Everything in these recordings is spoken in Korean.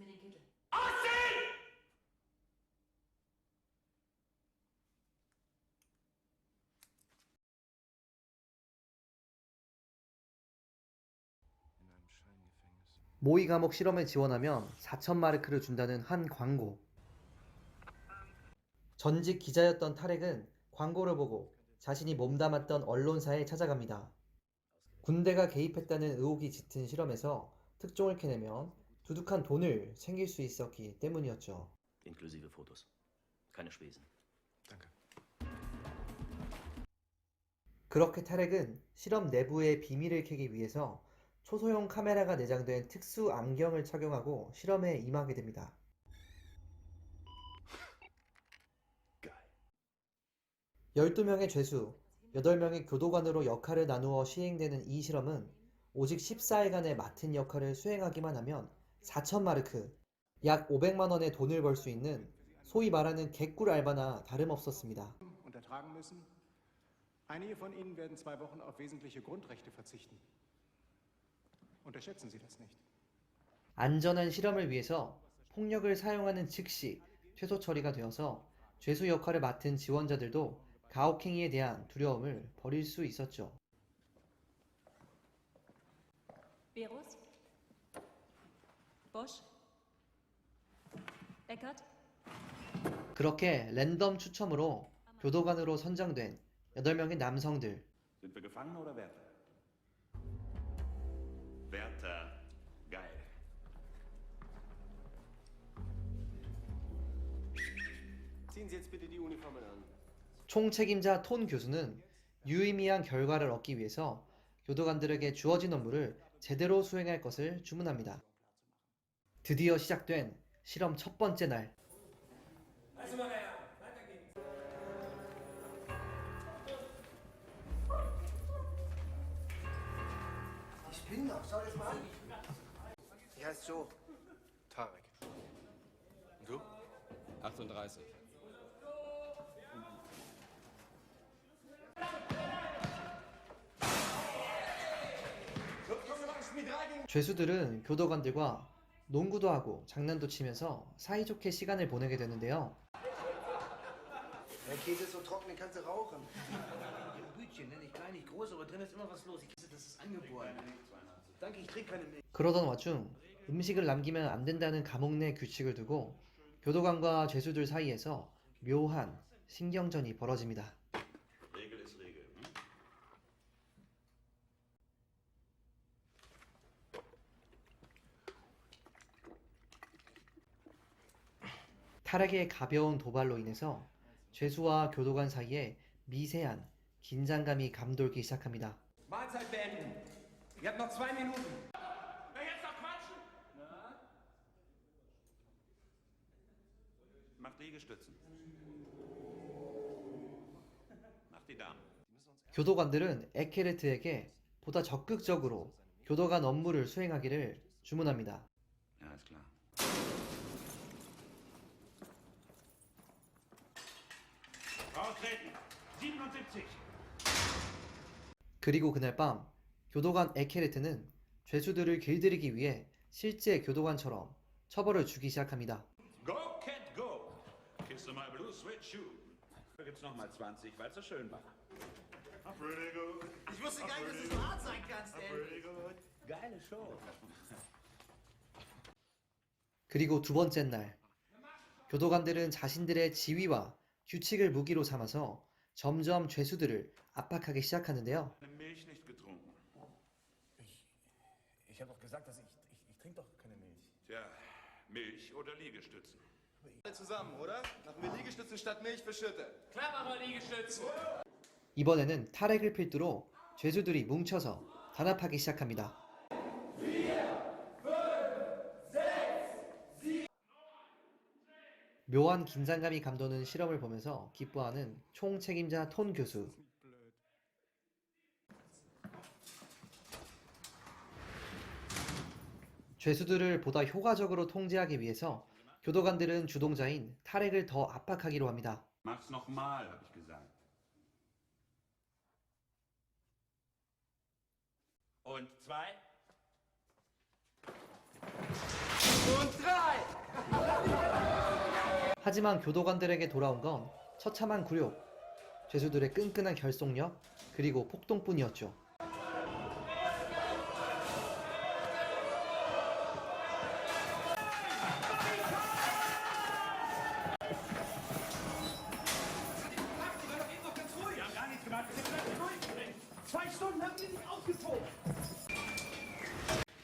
in einem Scheingefängnis. 모의 감옥 실험에 지원하면 4천 마르크를 준다는 한 광고. 전직 기자였던 타렉은 광고를 보고 자신이 몸담았던 언론사에 찾아갑니다. 군대가 개입했다는 의혹이 짙은 실험에서 특종을 캐내면 두둑한 돈을 챙길 수 있었기 때문이었죠. Inklusive Fotos. Keine Spesen. Danke. 그렇게 타렉은 실험 내부의 비밀을 캐기 위해서 초소형 카메라가 내장된 특수 안경을 착용하고 실험에 임하게 됩니다. Geil. 12명의 죄수, 8명의 교도관으로 역할을 나누어 시행되는 이 실험은 오직 14일간의 맡은 역할을 수행하기만 하면 4천 마르크, 약 500만 원의 돈을 벌 수 있는 소위 말하는 개꿀 알바나 다름없었습니다. untertragen müssen. Einige von Ihnen werden zwei Wochen auf wesentliche Grundrechte verzichten. Unterschätzen Sie das nicht. 안전한 실험을 위해서 폭력을 사용하는 즉시 퇴소 처리가 되어서 죄수 역할을 맡은 지원자들도 가혹행위에 대한 두려움을 버릴 수 있었죠. Berus? Bosch? Eckert? 그렇게 랜덤 추첨으로 교도관으로 선정된 8명의 남성들, Sind wir Gefangene oder Wärter? Wärter, geil. Ziehen Sie jetzt bitte die Uniformen an. 총책임자 톤 교수는 유의미한 결과를 얻기 위해서 교도관들에게 주어진 업무를 제대로 수행할 것을 주문합니다. 드디어 시작된 실험 첫 번째 날. Ich bin doch, schau das mal an. Die heißt Joe. Tarek. Und du? 38. 죄수들은 교도관들과 농구도 하고 장난도 치면서 사이좋게 시간을 보내게 되는데요. 그러던 와중 음식을 남기면 안 된다는 감옥 내 규칙을 두고 교도관과 죄수들 사이에서 묘한 신경전이 벌어집니다. 타락의 가벼운 do발로 인해서 죄수와 교도관 사이에 미세한 긴장감이 감돌기 시작합니다. 교도관들은 에케르트에게 보다 적극적으로 교도관 업무를 수행하기를 주문합니다. Ja, ist klar. Austreten! 77! 그리고 그날 밤 교도관 에케르트는 죄수들을 길들이기 위해 실제 교도관처럼 처벌을 주기 시작합니다. Go, Cat, go! Kiss my blue sweat shoe. Da gibt's noch mal 20, weil es so schön war. Pretty good. Ich wusste gar nicht, dass du so hart sein kannst, ey. Pretty good. Geile Show. 그리고 두 번째 날 교도관들은 자신들의 지위와 규칙을 무기로 삼아서 점점 죄수들을 압박하기 시작하는데요. 이번에는 타렉을 필두로 죄수들이 뭉쳐서 단합하기 시작합니다. 묘한 긴장감이 감도는 실험을 보면서 기뻐하는 총책임자 톤 교수. 죄수들을 보다 효과적으로 통제하기 위해서 교도관들은 주동자인 타렉을 더 압박하기로 합니다. 하지만 교도관들에게 돌아온 건 처참한 굴욕, 죄수들의 끈끈한 결속력, 그리고 폭동뿐이었죠.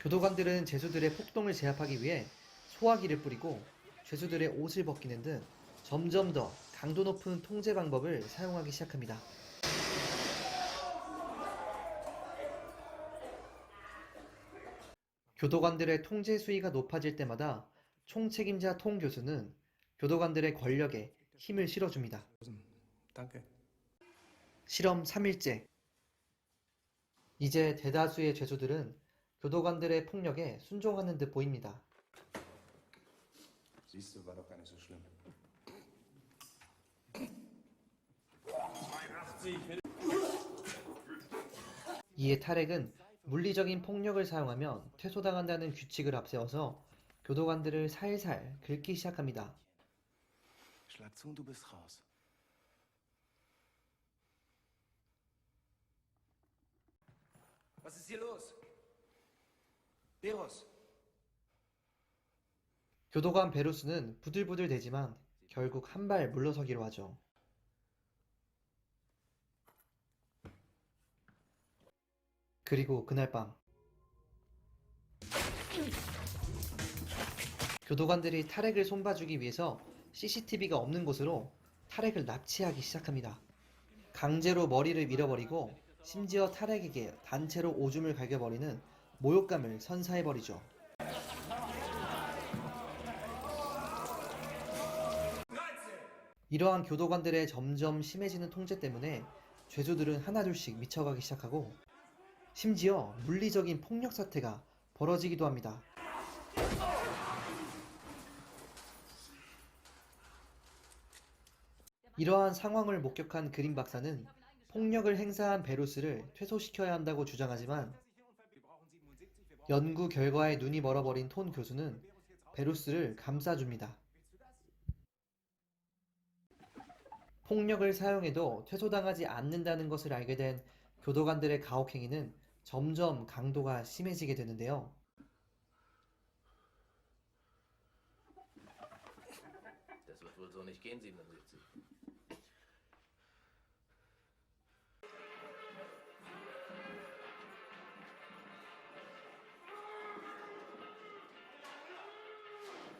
교도관들은 죄수들의 폭동을 제압하기 위해 소화기를 뿌리고 죄수들의 옷을 벗기는 등 점점 더 강도 높은 통제 방법을 사용하기 시작합니다. 교도관들의 통제 수위가 높아질 때마다 총책임자 통 교수는 교도관들의 권력에 힘을 실어줍니다. 실험 3일째. 이제 대다수의 죄수들은 교도관들의 폭력에 순종하는 듯 보입니다. Siehst du, war doch gar nicht so schlimm. 이에 탈핵은 물리적인 폭력을 사용하면 퇴소당한다는 규칙을 앞세워서 교도관들을 살살 긁기 시작합니다. Schlag zu und du bist raus. Was ist hier los? Beros, 교도관 베루스는 부들부들 대지만 결국 한 발 물러서기로 하죠. 그리고 그날 밤 교도관들이 탈핵을 손봐주기 위해서 CCTV가 없는 곳으로 탈핵을 납치하기 시작합니다. 강제로 머리를 밀어버리고 심지어 탈핵에게 단체로 오줌을 갈겨버리는 모욕감을 선사해버리죠. 이러한 교도관들의 점점 심해지는 통제 때문에 죄수들은 하나둘씩 미쳐가기 시작하고 심지어 물리적인 폭력 사태가 벌어지기도 합니다. 이러한 상황을 목격한 그린 박사는 폭력을 행사한 베루스를 퇴소시켜야 한다고 주장하지만 연구 결과에 눈이 멀어버린 톤 교수는 베루스를 감싸줍니다. 폭력을 사용해도 퇴소당하지 않는다는 것을 알게 된 교도관들의 가혹행위는 점점 강도가 심해지게 되는데요. Das wird wohl so nicht gehen, 77.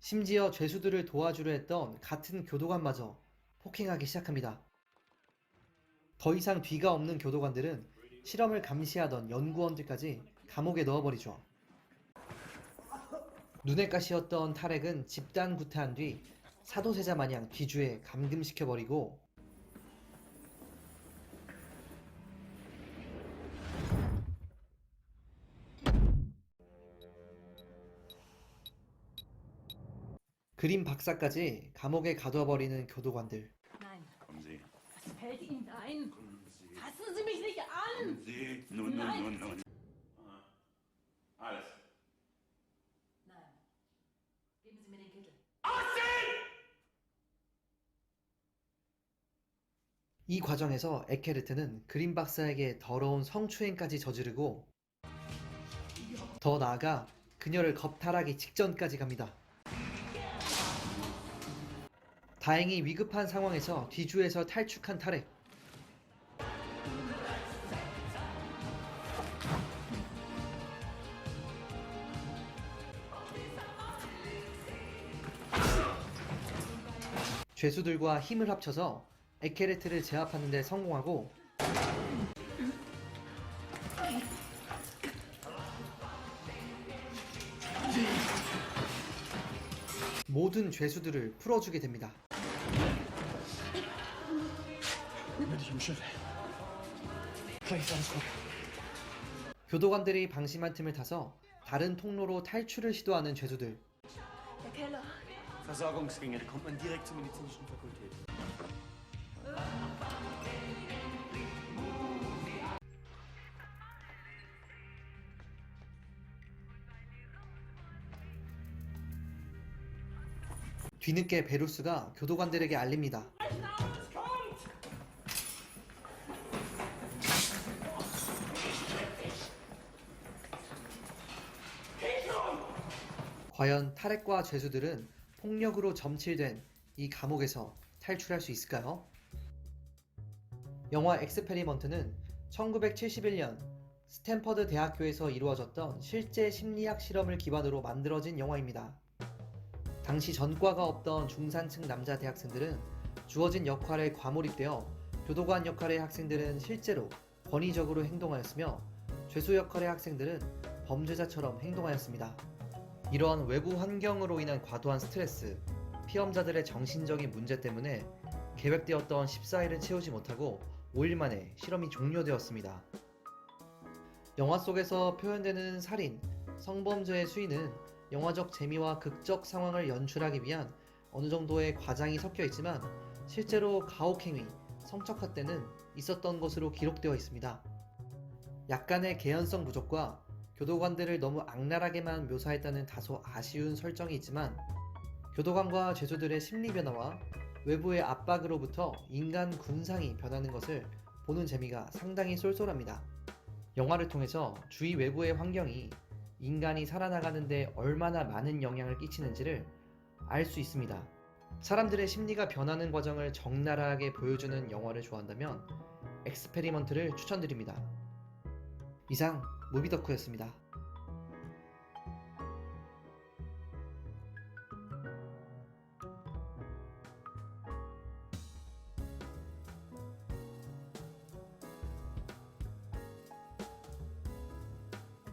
심지어 죄수들을 도와주려 했던 같은 교도관마저 폭행하기 시작합니다. 더 이상 뒤가 없는 교도관들은 실험을 감시하던 연구원들까지 감옥에 넣어버리죠. 눈의 가시였던 탈핵은 집단 구타한 뒤 사도세자 마냥 뒤주에 감금시켜버리고 그림 박사까지 감옥에 가둬버리는 교도관들. Kommen Sie. Was fällt Ihnen ein? Kommen Sie. Fassen Sie mich nicht an! Kommen Sie. Nun, nun, Nein. nun, nun. Alles. Nein. Geben Sie mir den Kittel. 이 과정에서 에케르트는 그린 박사에게 더러운 성추행까지 저지르고 더 나아가 그녀를 겁탈하기 직전까지 갑니다. 다행히 위급한 상황에서 뒤주에서 탈출한 탈핵. 죄수들과 힘을 합쳐서 에케르트를 제압하는 데 성공하고 모든 죄수들을 풀어주게 됩니다. 교도관들이 방심한 틈을 타서 다른 통로로 탈출을 시도하는 죄수들. Der Keller. Versorgungsgänge, da kommt man direkt zur medizinischen Fakultät. 뒤늦게 베루스가 교도관들에게 알립니다. 과연 타렉과 죄수들은 폭력으로 점칠된 이 감옥에서 탈출할 수 있을까요? 영화 엑스페리먼트는 1971년 스탠퍼드 대학교에서 이루어졌던 실제 심리학 실험을 기반으로 만들어진 영화입니다. 당시 전과가 없던 중산층 남자 대학생들은 주어진 역할에 과몰입되어 교도관 역할의 학생들은 실제로 권위적으로 행동하였으며 죄수 역할의 학생들은 범죄자처럼 행동하였습니다. 이러한 외부 환경으로 인한 과도한 스트레스, 피험자들의 정신적인 문제 때문에 계획되었던 14일을 채우지 못하고 5일 만에 실험이 종료되었습니다. 영화 속에서 표현되는 살인, 성범죄의 수위는 영화적 재미와 극적 상황을 연출하기 위한 어느 정도의 과장이 섞여 있지만 실제로 가혹행위, 성적화 때는 있었던 것으로 기록되어 있습니다. 약간의 개연성 부족과 교도관들을 너무 악랄하게만 묘사했다는 다소 아쉬운 설정이 있지만 교도관과 죄수들의 심리 변화와 외부의 압박으로부터 인간 군상이 변하는 것을 보는 재미가 상당히 쏠쏠합니다. 영화를 통해서 주위 외부의 환경이 인간이 살아나가는데 얼마나 많은 영향을 끼치는지를 알 수 있습니다. 사람들의 심리가 변하는 과정을 적나라하게 보여주는 영화를 좋아한다면 엑스페리먼트를 추천드립니다. 이상 무비덕후였습니다.